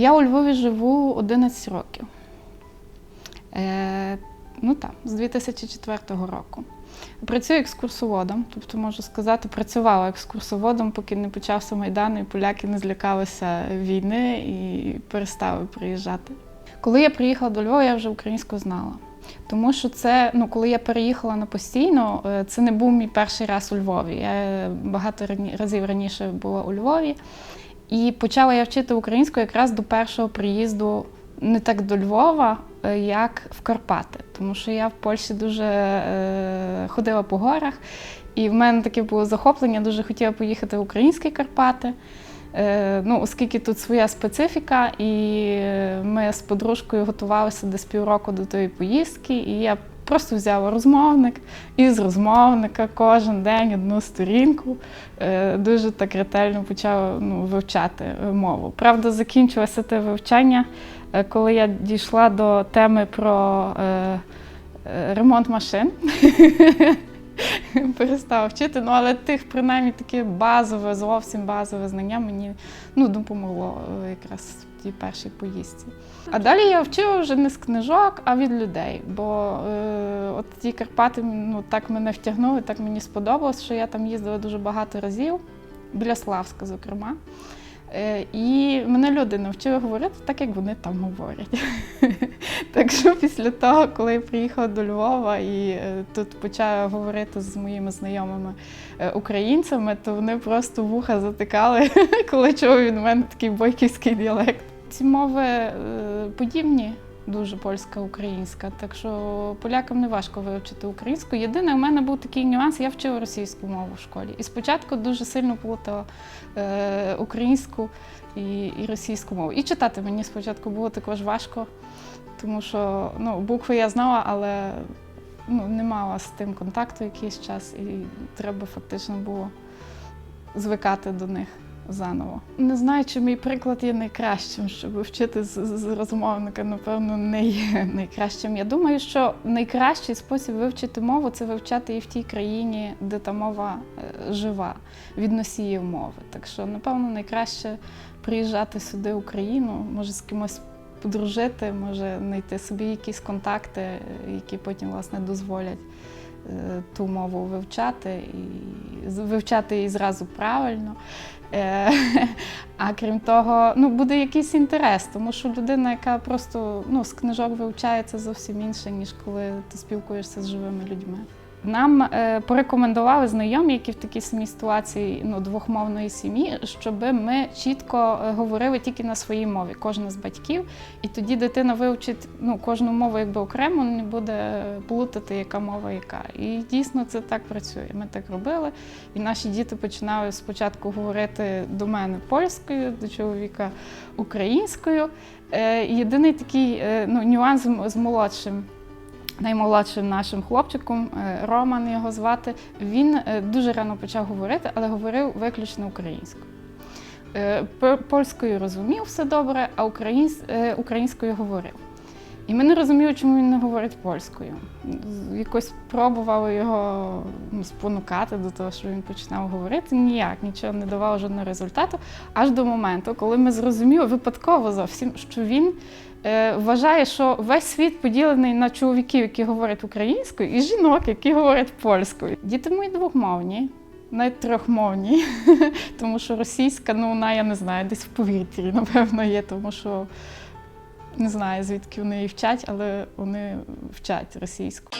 Я у Львові живу 11 років. Е, ну так, з 2004 року. Працюю екскурсоводом, тобто можу сказати, працювала екскурсоводом, поки не почався Майдан, і поляки не злякалися війни і перестали приїжджати. Коли я приїхала до Львова, я вже українську знала. Тому що це, ну, коли я переїхала на постійно, е, це не був мій перший раз у Львові. Я багато разів раніше була у Львові. І почала я вчити українську якраз до першого приїзду не так до Львова, е, як в Карпати. Тому що я в Польщі дуже е, ходила по горах, і в мене таке було захоплення, дуже хотіла поїхати в українські Карпати. Е, ну, оскільки тут своя специфіка, і е, ми з подружкою готувалися десь півроку до тої поїздки, і я просто взяла розмовник і з розмовника кожен день одну сторінку е, дуже так ретельно почала ну, вивчати мову. Правда, закінчилося те вивчання, е, коли я дійшла до теми про е, ремонт машин. Перестала вчити, ну але тих принаймні таке базове, зовсім базове знання мені ну, допомогло е, якраз в тій першій поїздці. А далі я вчила вже не з книжок, а від людей. Бо е, от ті Карпати ну, так мене втягнули, так мені сподобалось, що я там їздила дуже багато разів, біля Славська, зокрема. Е, І мене люди навчили говорити так, як вони там говорять. Так що після того, коли я приїхала до Львова і е, тут почала говорити з моїми знайомими е, українцями, то вони просто вуха затикали, коли чув від мене такий бойківський діалект. Ці мови е, подібні. Дуже польська, українська, так що полякам не важко вивчити українську. Єдине, у мене був такий нюанс, я вчила російську мову в школі. І спочатку дуже сильно плутала е, українську і, і російську мову. І читати мені спочатку було також важко, тому що ну, букви я знала, але ну, не мала з тим контакту якийсь час, і треба фактично було звикати до них заново. Не знаю, чи мій приклад є найкращим, щоб вчити з, з розмовника, напевно, не є найкращим. Я думаю, що найкращий спосіб вивчити мову це вивчати її в тій країні, де та мова е, жива, від носіїв мови. Так що, напевно, найкраще приїжджати сюди в Україну, може з кимось подружити, може знайти собі якісь контакти, які потім власне дозволять е, ту мову вивчати і вивчати її зразу правильно. Е, А крім того, ну буде якийсь інтерес, тому що людина, яка просто ну, з книжок вивчає, це зовсім інше, ніж коли ти спілкуєшся з живими людьми. Нам е, порекомендували знайомі, які в такій самій ситуації ну, двохмовної сім'ї, щоб ми чітко е, говорили тільки на своїй мові, кожен з батьків. І тоді дитина вивчить ну, кожну мову якби окремо, не буде плутати, яка мова яка. І дійсно це так працює. Ми так робили. І наші діти починали спочатку говорити до мене польською, до чоловіка українською. Е, Єдиний такий ну, нюанс з молодшим. Наймолодшим нашим хлопчиком, е, Роман його звати, він е, дуже рано почав говорити, але говорив виключно українською. Е, Польською розумів все добре, а українсь- українською говорив. І ми не розуміли, чому він не говорить польською. Якось пробували його ну, спонукати до того, що він починав говорити. Ніяк, нічого не давало жодного результату. Аж до моменту, коли ми зрозуміли випадково зовсім, що він е, вважає, що весь світ поділений на чоловіків, які говорять українською, і жінок, які говорять польською. Діти мої двохмовні. Навіть трьохмовні, тому що російська, ну вона, я не знаю, десь в повітрі, напевно, є, тому що не знаю, звідки вони вчать, але вони вчать російську.